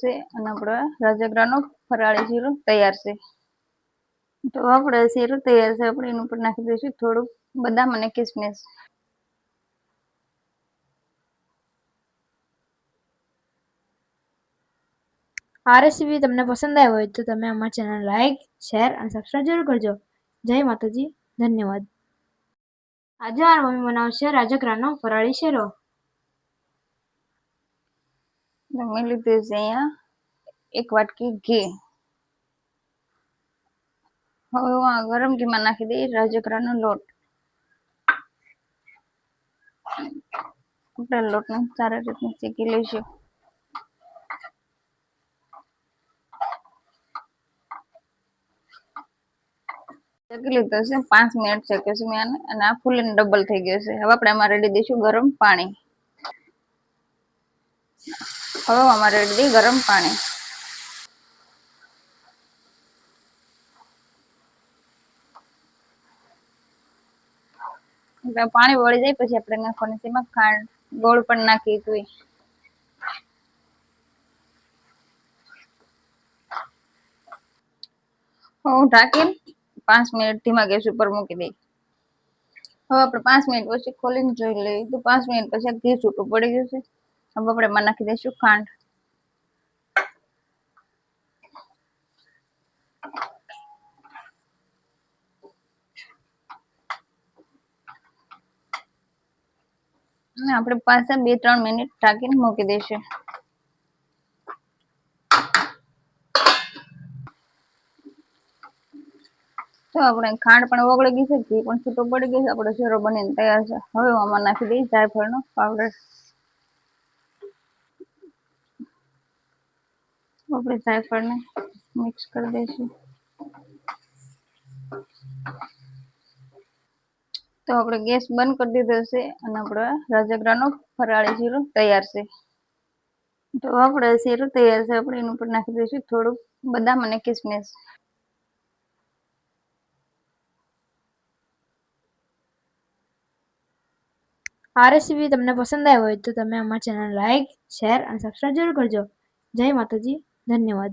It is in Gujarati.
છે અને આપણે રાજગરાનો ફરાળી જીરું તૈયાર છે. તો આપણે શીરું તૈયાર છે આપણે એની ઉપર નાખી દઈશું થોડુંક બદામ અને કિસમિસ. આ રેસીપી તમને પસંદ આવી હોય તો તમે અમારી ચેનલ લાઈક, શેર અને સબસ્ક્રાઈબ જરૂર કરજો. જય માતાજી, ધન્યવાદ. આજે મારી મમ્મી બનાવશે રાજકરાનો ફરાળી શેરો. મેં લીધું છે અહીંયા એક વાટકી ઘી હવે હું આ ગરમ ઘીમાં નાખી દઈ રાજકરાનો લોટ આપણે લોટને સારી રીતે શેકી લઈશું શેકી લીધો છે પાંચ મિનિટ શેક્યો મેં આને અને આ ફૂલીને ડબલ થઈ ગયો છે। હવે આપણે આમાં રેડી દઈશું ગરમ પાણી હવે આમાં રેડી દઈ ગરમ પાણી. પાણી વળી જાય પછી આપણે નાખવાની તેમાં ખાંડ, ગોળ પણ નાખી કોઈ હું ઢાંકી પાંચ મિનિટ ધીમા ગેસ ઉપર મૂકી દઈ. હવે આપણે પાંચ મિનિટ પછી ખોલીને જોઈ લઈએ. તો પાંચ મિનિટ પછી ઘી છૂટું પડી છે. હવે આપણે નાખી દઈશું ખાંડ. આપણે પાછા બે ત્રણ મિનિટ ઢાંકીને મૂકી દઈશું. તો આપણે ખાંડ પણ ઓગળી ગઈ છે, ઘી પણ છૂટું પડી ગયું છે, આપણો શેરો બનીને તૈયાર છે. હવે આમાં નાખી દઈએ જાયફળનો પાવડર આપણે જાયફળને મિક્સ કરી દઈશું. તો આપણે ગેસ બંધ કરી દીધો છે અને આપણે રાજગરાનો ફરાળી શીરો તૈયાર છે. તો આપણે શીરો તૈયાર છે, આપણે એની ઉપર નાખી દઈશું થોડુંક બદામ અને કિસમિસ. આ રેસીપી તમને પસંદ આવી હોય તો તમે અમારી ચેનલ લાઈક, શેર અને સબસ્ક્રાઈબ જરૂર કરજો. જય માતાજી. ધન્યવાદ